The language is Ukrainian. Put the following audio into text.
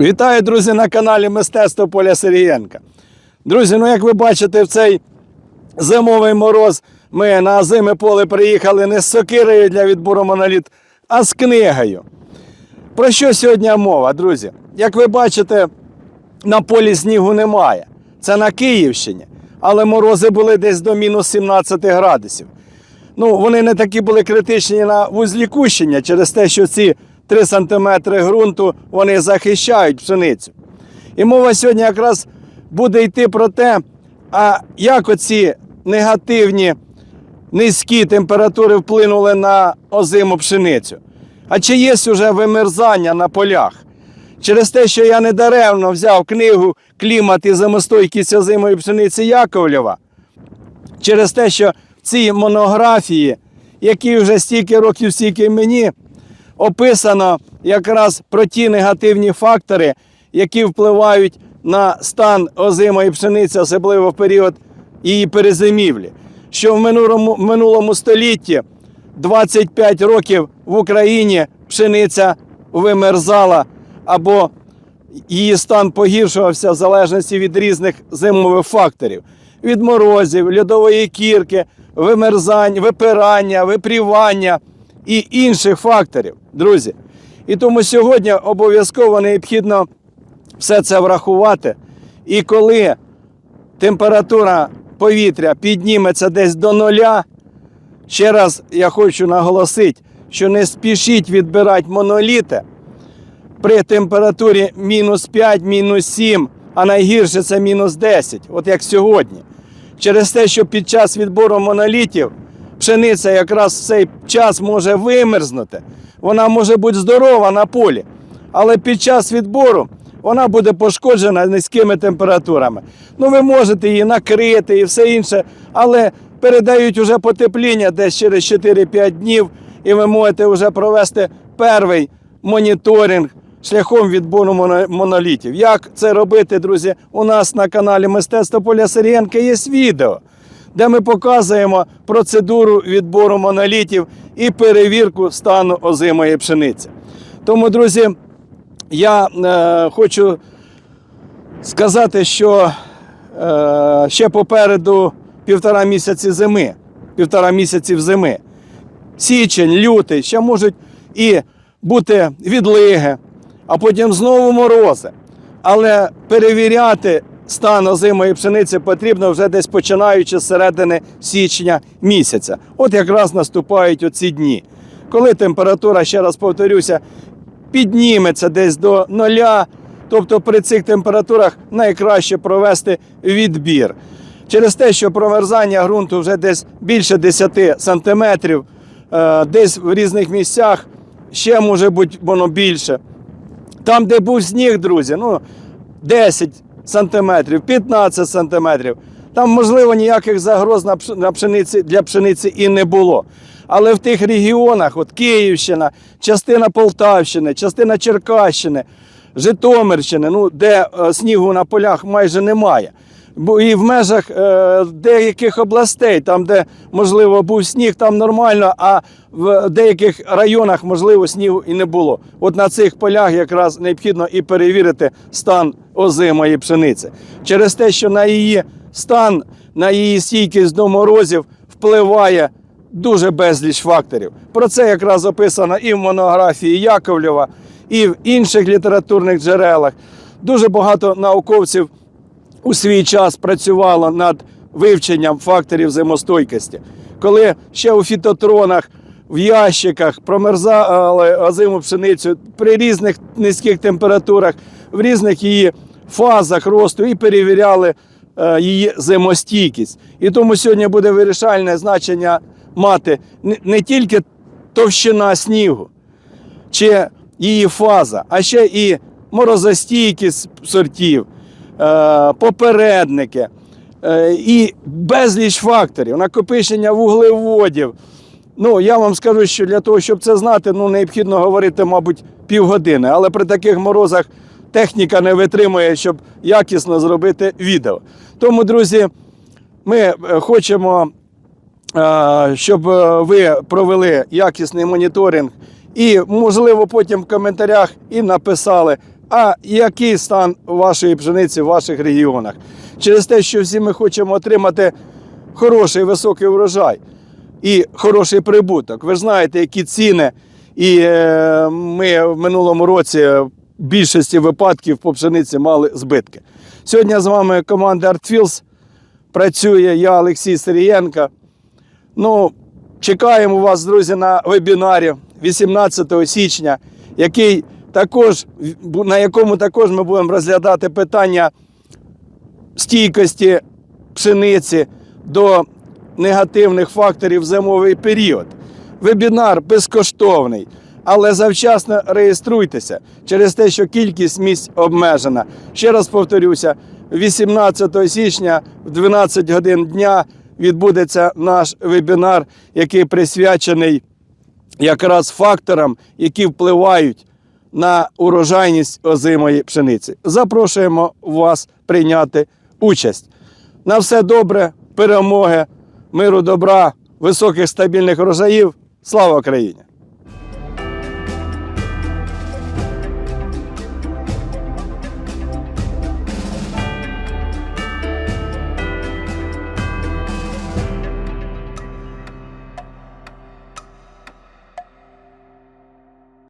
Вітаю, друзі, на каналі Мистецтво Поля Сергієнка. Друзі, ну як ви бачите, в цей зимовий мороз ми на зиме поле приїхали не з сокирою для відбору моноліт, а з книгою. Про що сьогодні мова, друзі? Як ви бачите, на полі снігу немає. Це на Київщині, але морози були десь до мінус 17 градусів. Ну, вони не такі були критичні на вузлі кущення через те, що ці 3 см ґрунту вони захищають пшеницю. І мова сьогодні якраз буде йти про те, а як оці негативні низькі температури вплинули на озиму пшеницю. А чи є вже вимерзання на полях? Через те, що я недаремно взяв книгу Клімат і зимостойкість озимої пшениці Яковлєва, через те, що в цій монографії, які вже стільки років, стільки мені, описано якраз про ті негативні фактори, які впливають на стан озимої пшениці, особливо в період її перезимівлі. Що в минулому, минулому столітті 25 років в Україні пшениця вимерзала або її стан погіршувався в залежності від різних зимових факторів: від морозів, льодової кірки, вимерзань, випирання, випрівання і інших факторів, друзі. І тому сьогодні обов'язково необхідно все це врахувати. І коли температура повітря підніметься десь до нуля, ще раз я хочу наголосити, що не спішіть відбирати моноліти при температурі мінус 5, мінус 7, а найгірше це мінус 10, от як сьогодні. Через те, що під час відбору монолітів пшениця якраз в цей час може вимерзнути. Вона може бути здорова на полі, але під час відбору вона буде пошкоджена низькими температурами. Ну, ви можете її накрити і все інше, але передають уже потепління десь через 4-5 днів, і ви можете вже провести перший моніторинг шляхом відбору монолітів. Як це робити, друзі? У нас на каналі Мистецтво Поля Сирієнка є відео, де ми показуємо процедуру відбору монолітів і перевірку стану озимої пшениці. Тому, друзі, я е, хочу сказати, що е, ще попереду півтора місяці зими, півтора місяців зими. Січень, лютий, ще можуть і бути відлиги, а потім знову морози. Але перевіряти стан озимої пшениці потрібно вже десь починаючи з середини січня місяця. От якраз наступають оці дні, коли температура, ще раз повторюся, підніметься десь до нуля. Тобто при цих температурах найкраще провести відбір. Через те, що промерзання ґрунту вже десь більше 10 сантиметрів, е, десь в різних місцях ще може бути воно більше. Там, де був сніг, друзі, ну 10 сантиметрів, 15 сантиметрів. Там, можливо, ніяких загроз на пшениці, для пшениці і не було. Але в тих регіонах, от Київщина, частина Полтавщини, частина Черкащини, Житомирщини, ну, де е, снігу на полях майже немає. І в межах е, деяких областей, там, де можливо був сніг, там нормально, а в деяких районах, можливо, снігу і не було. От на цих полях якраз необхідно і перевірити стан озимої пшениці. Через те, що на її стан, на її стійкість до морозів впливає дуже безліч факторів. Про це якраз описано і в монографії Яковлєва, і в інших літературних джерелах. Дуже багато науковців у свій час працювало над вивченням факторів зимостойкості. Коли ще у фітотронах, в ящиках промерзали озиму пшеницю при різних низьких температурах, в різних її фазах росту і перевіряли е, її зимостійкість. І тому сьогодні буде вирішальне значення мати не- тільки товщина снігу, чи її фаза, а ще і морозостійкість сортів, попередники е, і безліч факторів, накопичення вуглеводів. Ну, я вам скажу, що для того, щоб це знати, ну, необхідно говорити, мабуть, півгодини. Але при таких морозах техніка не витримує, щоб якісно зробити відео. Тому, друзі, ми е, хочемо е, щоб е, ви провели якісний моніторинг і, можливо, потім в коментарях і написали, а який стан вашої пшениці в ваших регіонах. Через те, що всі ми хочемо отримати хороший високий врожай і хороший прибуток. Ви знаєте, які ціни, і е, ми в минулому році в більшості випадків по пшениці мали збитки. Сьогодні з вами команда ArtFields працює я, Олексій Сирієнко. Ну, чекаємо вас, друзі, на вебінарі 18 січня, який також, на якому також ми будемо розглядати питання стійкості пшениці до негативних факторів зимовий період. Вебінар безкоштовний, але завчасно реєструйтеся через те, що кількість місць обмежена. Ще раз повторюся: 18 січня в 12 годин дня відбудеться наш вебінар, який присвячений якраз факторам, які впливають на урожайність озимої пшениці. Запрошуємо вас прийняти участь. На все добре, перемоги, миру, добра, високих стабільних рожаїв. Слава Україні!